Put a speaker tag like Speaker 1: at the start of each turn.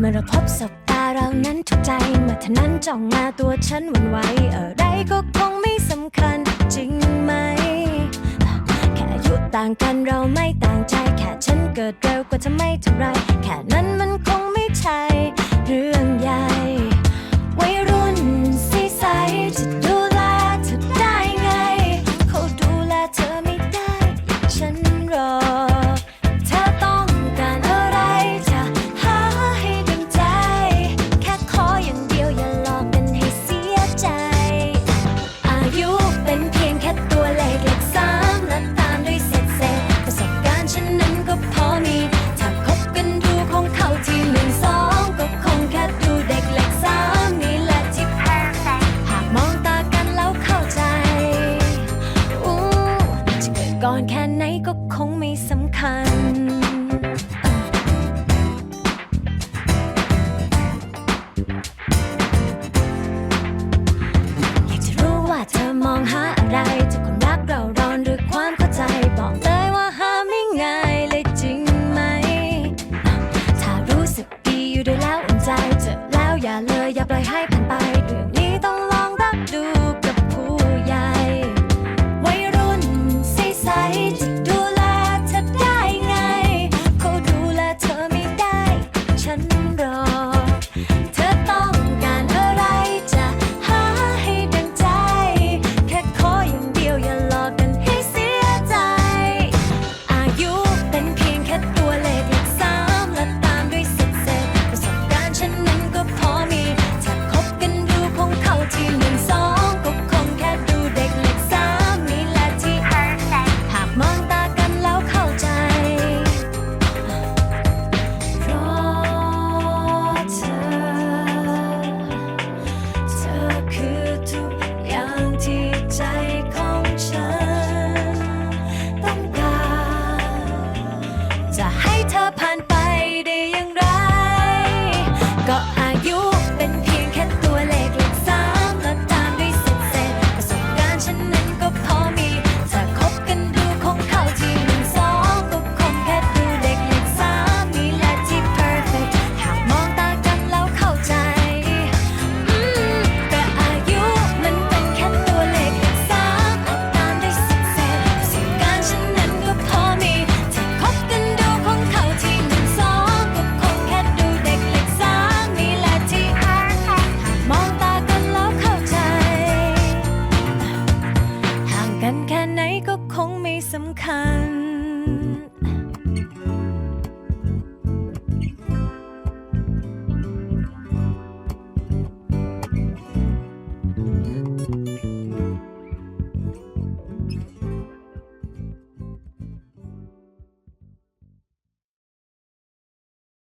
Speaker 1: เมื่อเราพบสบตาเรานั้นถูกใจเมื่อเท่านั้นจ้องมาตัวฉันหวันไหวอะไรก็คงไม่สำคัญจริงไหม แค่อายุต่างกันเราไม่ต่างใจ แค่ฉันเกิดเร็วกว่าเธอไม่เท่าไร แค่นั้นมันคงไม่ใช่หรือ ก็พอมี ถ้าคบกันดูคงเข้าที่หนึ่งสองก็คงแค่ดูเด็กเลขสามนี่แหละที่แพ้หากมองตากันแล้วเข้าใจอู้จะเกิดก่อนแค่ไหนก็คงไม่สำคัญอย ปล่อยให้